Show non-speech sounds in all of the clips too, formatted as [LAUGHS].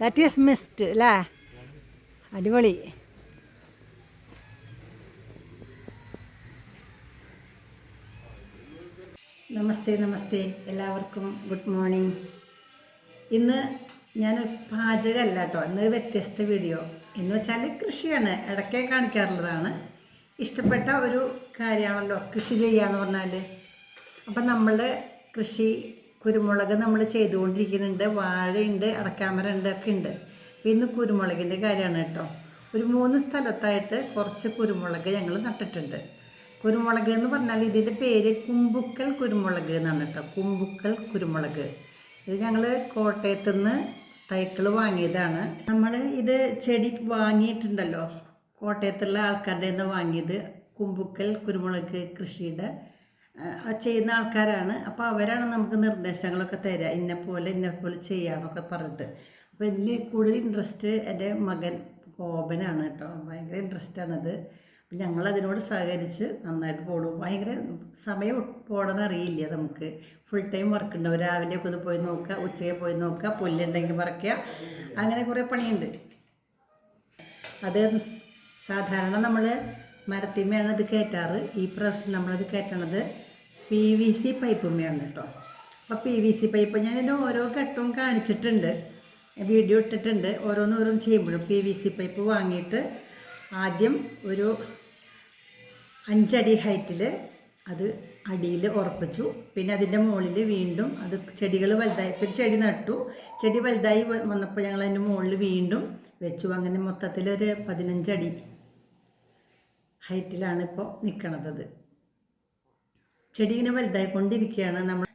That is mist അല്ലേ അടിപൊളി. നമസ്തേ നമസ്തേ. എല്ലാവർക്കും ഗുഡ് മോർണിംഗ്. ഇന്ന് ഞാൻ പാചകമല്ല കേട്ടോ. ഇന്നൊരു വ്യത്യസ്ത വീഡിയോ. എന്ന് വെച്ചാൽ കൃഷിയാണ്. ഇടയ്ക്കേ കാണിക്കാറുള്ളതാണ്. ഇഷ്ടപ്പെട്ട ഒരു കാര്യമാണല്ലോ കൃഷി ചെയ്യുക ചെയ്യാന്ന് പറഞ്ഞാൽ അപ്പം നമ്മളുടെ കൃഷി കുരുമുളക് നമ്മൾ ചെയ്തുകൊണ്ടിരിക്കുന്നുണ്ട്. വാഴയുണ്ട് അടക്കാമര ഉണ്ട് ഒക്കെ ഉണ്ട്. ഇന്ന് കുരുമുളകിന്റെ കാര്യമാണ് കേട്ടോ. ഒരു മൂന്ന് സ്ഥലത്തായിട്ട് കുറച്ച് കുരുമുളക് ഞങ്ങൾ നട്ടിട്ടുണ്ട്. കുരുമുളക് എന്ന് പറഞ്ഞാൽ ഇതിന്റെ പേര് കുമ്പുക്കൽ കുരുമുളക് എന്നാണ് കേട്ടോ. കുമ്പുക്കൽ കുരുമുളക്. ഇത് ഞങ്ങൾ കോട്ടയത്ത് നിന്ന് തൈക്കൾ വാങ്ങിയതാണ്. നമ്മൾ ഇത് ചെടി വാങ്ങിയിട്ടുണ്ടല്ലോ. കോട്ടയത്തുള്ള ആൾക്കാരുടെ നിന്ന് വാങ്ങിയത് കുമ്പുക്കൽ കുരുമുളക് കൃഷിയുടെ ചെയ്യുന്ന ആൾക്കാരാണ്. അപ്പോൾ അവരാണ് നമുക്ക് നിർദ്ദേശങ്ങളൊക്കെ തരിക ഇന്ന പോലെ ഇന്ന പോലെ ചെയ്യാമെന്നൊക്കെ പറഞ്ഞിട്ട്. അപ്പോൾ ഇതിൽ കൂടുതൽ ഇൻട്രസ്റ്റ് എന്റെ മകൻ കോപനാണ് കേട്ടോ. ഭയങ്കര ഇൻട്രസ്റ്റാണത് അപ്പം ഞങ്ങൾ അതിനോട് സഹകരിച്ച് നന്നായിട്ട് പോടും ഭയങ്കര സമയം പോകണമെന്ന് അറിയില്ല നമുക്ക്. ഫുൾ ടൈം വർക്ക് ഉണ്ടാവും രാവിലെ ഒക്കെ ഒന്ന് പോയി നോക്കുക ഉച്ചയ്ക്ക് പോയി നോക്കുക പുല്ലുണ്ടെങ്കിൽ പറിക്കുക അങ്ങനെ കുറേ പണിയുണ്ട്. അത് സാധാരണ നമ്മൾ മരത്തിന്മയാണ് ഇത് കയറ്റാറ്. ഈ പ്രാവശ്യം നമ്മളത് കയറ്റണത് പി വി സി പൈപ്പുമ്മയാണ് കേട്ടോ അപ്പോൾ പി വി സി പൈപ്പ് ഞാൻ ഇതിന്റെ ഓരോ ഘട്ടവും കാണിച്ചിട്ടുണ്ട്. വീഡിയോ ഇട്ടിട്ടുണ്ട്. ഓരോന്നോരോന്ന് ഓരോന്ന് ചെയ്യുമ്പോഴും പി വി സി പൈപ്പ് വാങ്ങിയിട്ട് ആദ്യം ഒരു അഞ്ചടി ഹൈറ്റിൽ അത് അടിയിൽ ഉറപ്പിച്ചു. പിന്നെ അതിന്റെ മുകളിൽ വീണ്ടും അത് ചെടികൾ വലുതായി. പിന്നെ ചെടി നട്ടു. ചെടി വലുതായി വന്നപ്പോൾ ഞങ്ങൾ അതിന്റെ മുകളിൽ വീണ്ടും വെച്ചു. അങ്ങനെ മൊത്തത്തിൽ മൊത്തത്തിലൊരു പതിനഞ്ചടി ഹൈറ്റിലാണ് ഇപ്പോൾ നിൽക്കണത് ചെടി ഇങ്ങനെ വലുതായിക്കൊണ്ടിരിക്കുകയാണ്. നമ്മൾ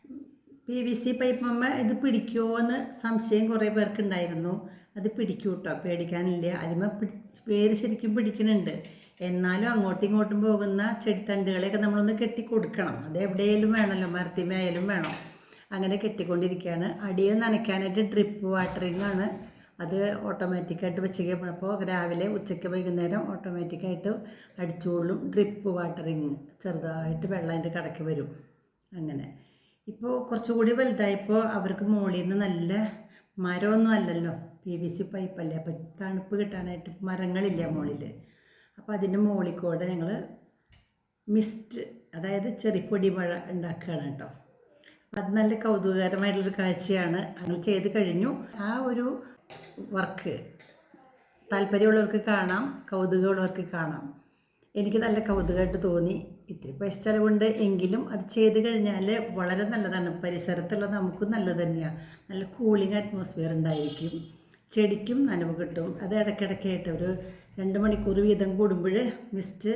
പി വി സി പൈപ്പമ്മ ഇത് പിടിക്കുമോ എന്ന് സംശയം കുറേ പേർക്ക് ഉണ്ടായിരുന്നു അത് പിടിക്കൂ കേട്ടോ പേടിക്കാനില്ല അതിമ പേര് ശരിക്കും പിടിക്കുന്നുണ്ട് എന്നാലും അങ്ങോട്ടും ഇങ്ങോട്ടും പോകുന്ന ചെടിത്തണ്ടുകളെയൊക്കെ നമ്മളൊന്ന് കെട്ടി കൊടുക്കണം അത് എവിടെയെങ്കിലും വേണമല്ലോ മരത്തിമയായാലും വേണം? അങ്ങനെ കെട്ടിക്കൊണ്ടിരിക്കുകയാണ്. അടിയിൽ നനയ്ക്കാനായിട്ട് ഡ്രിപ്പ് വാട്ടറിങ് ആണ് അത് ഓട്ടോമാറ്റിക്കായിട്ട് വെച്ചേക്ക് അപ്പോൾ രാവിലെ ഉച്ചയ്ക്ക് വൈകുന്നേരം ഓട്ടോമാറ്റിക്കായിട്ട് അടിച്ചുകൊള്ളും ഡ്രിപ്പ് വാട്ടറിങ് ചെറുതായിട്ട് വെള്ളം അതിന്റെ കടയ്ക്ക് വരും. അങ്ങനെ. ഇപ്പോൾ കുറച്ചുകൂടി വലുതായപ്പോൾ അവർക്ക് മുകളിൽ നിന്ന് നല്ല മരമൊന്നും അല്ലല്ലോ. പി വി സി പൈപ്പല്ലേ. അപ്പോൾ തണുപ്പ് കിട്ടാനായിട്ട് മരങ്ങളില്ല മുകളിൽ. അപ്പോൾ അതിന്റെ മുകളിൽ കൂടെ ഞങ്ങൾ മിസ്റ്റ് അതായത് ചെറിപ്പൊടി മഴ ഉണ്ടാക്കുകയാണ് കേട്ടോ. അത് നല്ല കൗതുകകരമായിട്ടുള്ളൊരു കാഴ്ചയാണ്. അങ്ങനെ ചെയ്ത് കഴിഞ്ഞു. ആ ഒരു വർക്ക്. താല്പര്യമുള്ളവർക്ക് കാണാം കൗതുകമുള്ളവർക്ക് കാണാം. എനിക്ക് നല്ല കൗതുകമായിട്ട് തോന്നി. ഇത്തിരി പൈസ ചിലവുണ്ട് എങ്കിലും അത് ചെയ്ത് കഴിഞ്ഞാൽ വളരെ നല്ലതാണ്. പരിസരത്തുള്ള നമുക്കും നല്ലത് തന്നെയാണ് നല്ല കൂളിങ് അറ്റ്മോസ്ഫിയർ ഉണ്ടായിരിക്കും. ചെടിക്കും നനവ് കിട്ടും. അത് ഇടയ്ക്കിടയ്ക്കായിട്ട് ഒരു രണ്ട് മണിക്കൂർ വീതം കൂടുമ്പോൾ മിസ്റ്റ്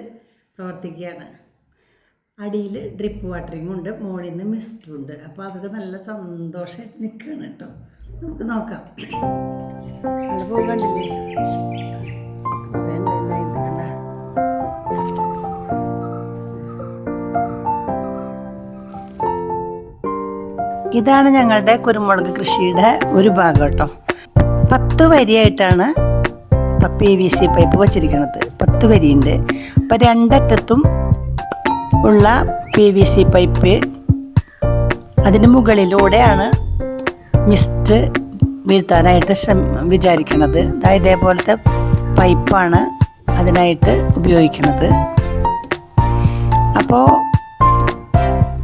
പ്രവർത്തിക്കുകയാണ്. അടിയിൽ ഡ്രിപ്പ് വാട്ടറിങ്ങും ഉണ്ട് മുകളിൽ നിന്ന് മിസ്റ്റും ഉണ്ട്. അപ്പോൾ അവർക്ക് നല്ല സന്തോഷമായിട്ട് നിൽക്കുകയാണ് കേട്ടോ. നമുക്ക് നോക്കാം. ഇതാണ് ഞങ്ങളുടെ കുരുമുളക് കൃഷിയുടെ ഒരു ഭാഗം കേട്ടോ. പത്ത് വരിയായിട്ടാണ് പി വി സി പൈപ്പ് വച്ചിരിക്കുന്നത്. പത്ത് വരിയുണ്ട്. അപ്പം രണ്ടറ്റത്തും ഉള്ള പി വി സി പൈപ്പ് അതിന് മുകളിലൂടെയാണ് മിസ്റ്റ് വീഴ്ത്താനായിട്ട് ശ്രമ വിചാരിക്കുന്നത് അതായത് ഇതേപോലത്തെ പൈപ്പാണ് അതിനായിട്ട് ഉപയോഗിക്കുന്നത് അപ്പോൾ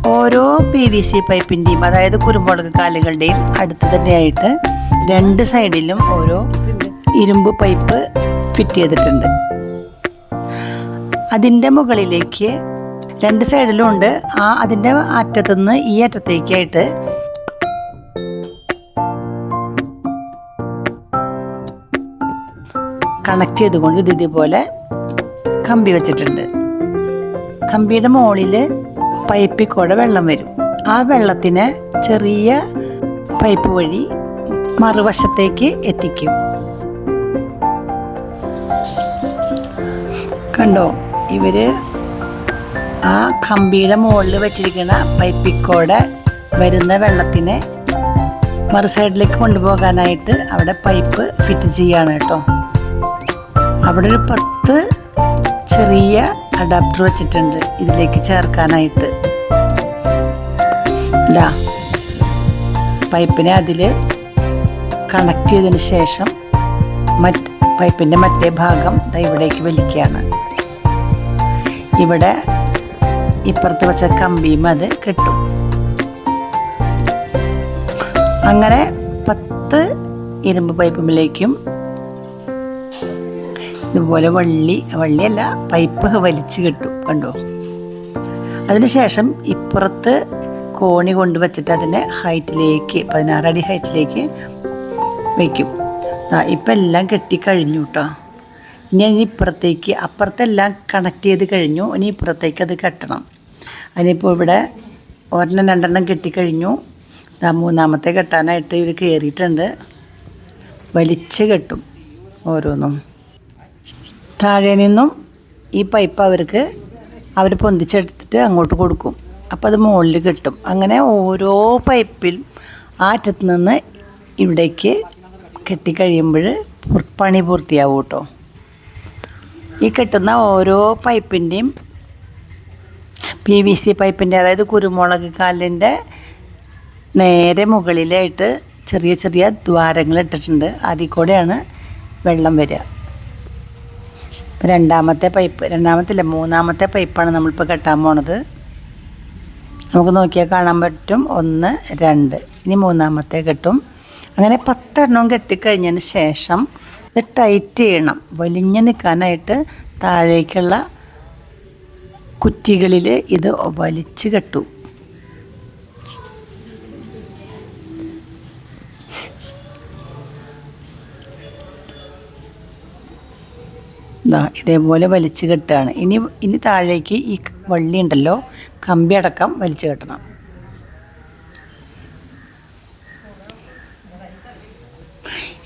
ഓരോ പി വി സി പൈപ്പിന്റെയും അതായത് കുരുമുളക് കാലുകളുടെയും അടുത്ത് തന്നെയായിട്ട് രണ്ട് സൈഡിലും ഓരോ ഇരുമ്പ് പൈപ്പ് ഫിറ്റ് ചെയ്തിട്ടുണ്ട്. അതിന്റെ മുകളിലേക്ക് രണ്ട് സൈഡിലും ഉണ്ട്. ആ അതിന്റെ അറ്റത്തുനിന്ന് ഈ അറ്റത്തേക്കായിട്ട് കണക്ട് ചെയ്തുകൊണ്ട് ഇത് ഇതുപോലെ കമ്പി വെച്ചിട്ടുണ്ട്. കമ്പിയുടെ മുകളിൽ പൈപ്പിൽ കൂടെ വെള്ളം വരും. ആ വെള്ളത്തിന് ചെറിയ പൈപ്പ് വഴി മറുവശത്തേക്ക് എത്തിക്കും. കണ്ടോ? ഇവർ ആ കമ്പിയുടെ മുകളിൽ വെച്ചിരിക്കുന്ന പൈപ്പിൽ കൂടെ വരുന്ന വെള്ളത്തിനെ മറു സൈഡിലേക്ക് കൊണ്ടുപോകാനായിട്ട് അവിടെ പൈപ്പ് ഫിറ്റ് ചെയ്യാണ് കേട്ടോ. അവിടെ ഒരു പത്ത് ചെറിയ അഡാപ്റ്റർ വെച്ചിട്ടുണ്ട്. ഇതിലേക്ക് ചേർക്കാനായിട്ട്. ഇതാ. പൈപ്പിനെ അതിൽ കണക്ട് ചെയ്തതിന് ശേഷം മറ്റ് പൈപ്പിന്റെ മറ്റേ ഭാഗം ദാ ഇവിടേക്ക് വലിക്കുകയാണ്. ഇവിടെ ഇപ്പുറത്ത് വെച്ച കമ്പിയും അത് കിട്ടും. അങ്ങനെ പത്ത് ഇരുമ്പ് പൈപ്പുമിലേക്കും ഇതുപോലെ വള്ളി വള്ളിയല്ല പൈപ്പ് വലിച്ചു കെട്ടും കണ്ടോ? അതിനുശേഷം ഇപ്പുറത്ത് കോണി കൊണ്ട് വെച്ചിട്ട് അതിനെ ഹൈറ്റിലേക്ക് പതിനാറടി ഹൈറ്റിലേക്ക് വയ്ക്കും ഇപ്പം എല്ലാം കെട്ടിക്കഴിഞ്ഞു കേട്ടോ ഇനി അതിന് ഇപ്പുറത്തേക്ക് അപ്പുറത്തെല്ലാം കണക്ട് ചെയ്ത് കഴിഞ്ഞു ഇനി ഇപ്പുറത്തേക്ക് അത് കെട്ടണം. അതിനിപ്പോൾ ഇവിടെ ഒരെണ്ണം രണ്ടെണ്ണം കെട്ടിക്കഴിഞ്ഞു മൂന്നാമത്തെ കെട്ടാനായിട്ട് ഇവർ കയറിയിട്ടുണ്ട് വലിച്ച് കെട്ടും ഓരോന്നും. താഴെ നിന്നും ഈ പൈപ്പ് അവർക്ക് അവർ പൊന്തിച്ചെടുത്തിട്ട് അങ്ങോട്ട് കൊടുക്കും. അപ്പോൾ അത് മുകളിൽ കിട്ടും. അങ്ങനെ ഓരോ പൈപ്പിൽ ആ അറ്റത്ത് നിന്ന് ഇവിടേക്ക് കെട്ടിക്കഴിയുമ്പോൾ പണി പൂർത്തിയാവും കേട്ടോ ഈ കെട്ടുന്ന ഓരോ പൈപ്പിന്റെയും പി വി സി പൈപ്പിന്റെ അതായത് കുരുമുളക് കാലിന്റെ നേരെ മുകളിലായിട്ട് ചെറിയ ചെറിയ ദ്വാരങ്ങൾ ഇട്ടിട്ടുണ്ട്. അതിൽ കൂടെയാണ് വെള്ളം വരിക. രണ്ടാമത്തെ പൈപ്പ് രണ്ടാമത്തില്ല മൂന്നാമത്തെ പൈപ്പാണ് നമ്മളിപ്പോൾ കെട്ടാൻ പോണത്. നമുക്ക് നോക്കിയാൽ കാണാൻ പറ്റും. ഒന്ന് രണ്ട്. ഇനി മൂന്നാമത്തെ കെട്ടും. അങ്ങനെ പത്തെണ്ണവും കെട്ടിക്കഴിഞ്ഞതിന് ശേഷം ഇത് ടൈറ്റ് ചെയ്യണം. വലിഞ്ഞ് നിൽക്കാനായിട്ട് താഴേക്കുള്ള കുറ്റികളിൽ ഇത് വലിച്ചു കെട്ടും. ദാ ഇതേപോലെ വലിച്ചു കെട്ടുകയാണ്. ഇനി ഇനി താഴേക്ക് ഈ വള്ളി ഉണ്ടല്ലോ കമ്പി അടക്കം വലിച്ചു കെട്ടണം.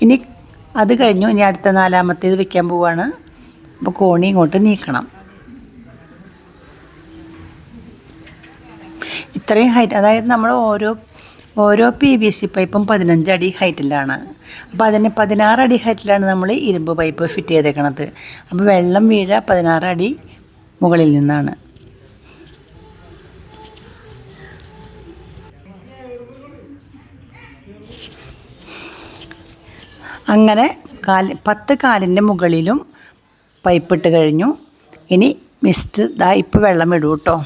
ഇനി അത് കഴിഞ്ഞു. ഇനി അടുത്ത നാലാമത്തേത് വെക്കാൻ പോവാണ്. അപ്പോൾ കോണി ഇങ്ങോട്ട് നീക്കണം. ഇത്രയും ഹൈറ്റ് അതായത് നമ്മൾ ഓരോ ഓരോ പി വി സി പൈപ്പും പതിനഞ്ച് അടി ഹൈറ്റിലാണ്. അപ്പോൾ അതിന് പതിനാറ് അടി ഹൈറ്റിലാണ് നമ്മൾ ഇരുമ്പ് പൈപ്പ് ഫിറ്റ് ചെയ്തേക്കണത്. അപ്പോൾ വെള്ളം വീഴ പതിനാറ് അടി മുകളിൽ നിന്നാണ്. അങ്ങനെ കാൽ പത്ത് കാലിന്റെ മുകളിലും പൈപ്പിട്ട് കഴിഞ്ഞു. ഇനി മിസ്റ്റ് ദാ ഇപ്പോൾ വെള്ളം ഇടൂ കേട്ടോ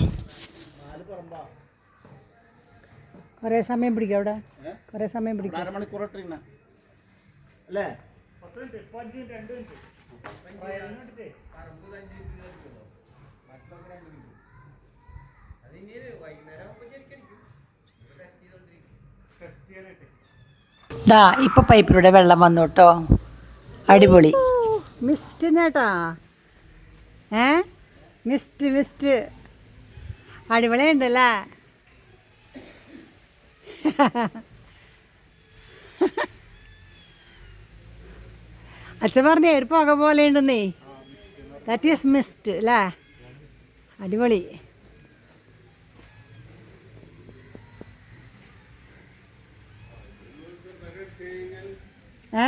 കുറേ സമയം പിടിക്കും അവിടെ. കുറേ സമയം പിടിക്കും. അരമണിക്കൂർ ഇട്ടിരുന്ന അല്ലേ? ദാ ഇപ്പൊ പൈപ്പിലൂടെ വെള്ളം വന്നു കേട്ടോ. അടിപൊളി. മിസ്റ്റ് ചേട്ടാ ഏ? Mist mist. അടിപൊളിയുണ്ടല്ലേ? [LAUGHS] അച്ഛൻ പറഞ്ഞേ ഒരു പുക പോലെ ഉണ്ടെന്നേ. ദാറ്റ് ഈസ് മിസ്റ്റ് അല്ലേ അടിപൊളി. ആ.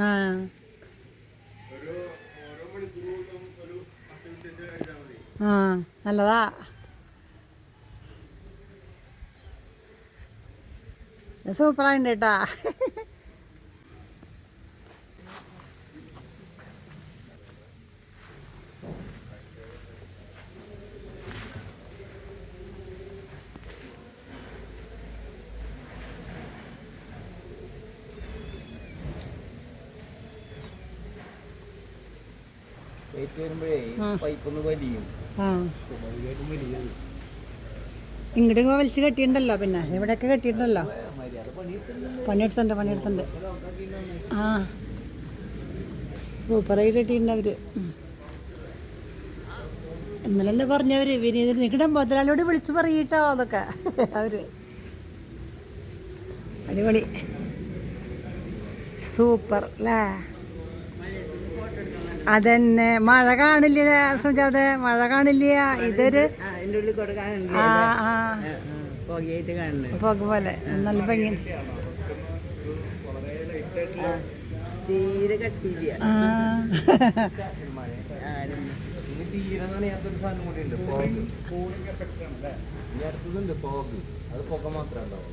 ആ. ആ നല്ലതാ. സൂപ്പറായിട്ടുണ്ട് കേട്ടാ. വരുമ്പോഴേ പൈപ്പ് ഒന്ന് വലിയും. ഇങ്ങോട്ട് വലിച്ച് കെട്ടിയിട്ടുണ്ടല്ലോ പിന്നെ. ഇവിടെയൊക്കെ കെട്ടിയിട്ടുണ്ടല്ലോ. പണിയെടുത്തുണ്ട് പണിയെടുത്തുണ്ട് ആ. സൂപ്പറായി കെട്ടിയിട്ടുണ്ട്. ഇന്നലെ പറഞ്ഞവര് വിനീതൻ നിങ്ങളുടെ മുതലാളിയോട് വിളിച്ചു പറയിട്ടോ അതൊക്കെ. അവർ. അടിപൊളി. സൂപ്പർ അല്ലേ അതന്നെ. മഴ കാണില്ല സുജാത? മഴ കാണില്ല? ഇതൊരു പുക പോലെ. നല്ല ഭംഗി. തീരെ കട്ടിയില്ല. തീരെ നനയാത്തൊരു സാധനം കൂടി ഉണ്ട്. ഈ അടുത്തതുണ്ട് ഫോഗ് അത് പുക മാത്രമേ ഉണ്ടാവും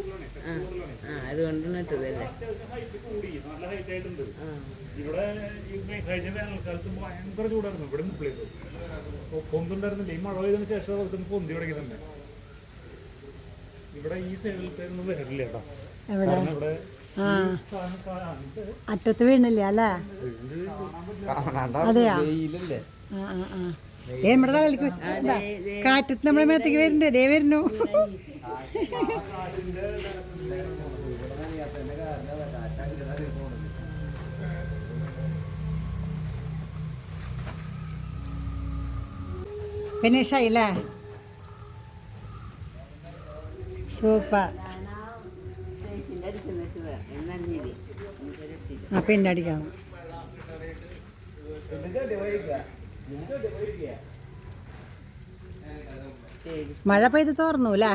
ആ, അതുകൊണ്ട് നട്ടതല്ലേ ആ. ഇവിടെ ഈ കഴിഞ്ഞ വേനൽക്കാലത്ത് ഭയങ്കര ചൂടായിരുന്നു. ഇവിടെ പൊന്തുണ്ടായിരുന്നില്ല. ഈ മഴ പെയ്തതിനു ശേഷം പൊന്തി തുടങ്ങിയിട്ടുണ്ട് ഇവിടെ ഈ സൈഡിലത്തെ ഒന്നും വരില്ല കേട്ടോ. ഇവിടെ അറ്റത്ത് വീണില്ല അല്ലേ? അതെയാ? വെയിലല്ലേ? ആ ആ ആ. ഏ നമ്മുടെ വെച്ച് കാറ്റത്ത് നമ്മുടെ മേത്തേക്ക് വരുന്നുണ്ട് ദേ വരുന്നു. ഫിനിഷ് ആയില്ലേ സൂപ്പർ. ആ പിന്നെ അടിക്കാം. മഴ പെയ്ത് തോർന്നു അല്ലേ?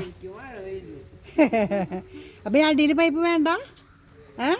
[LAUGHS] അപ്പം ഈ അടിയിൽ പൈപ്പ് വേണ്ട? ഏ?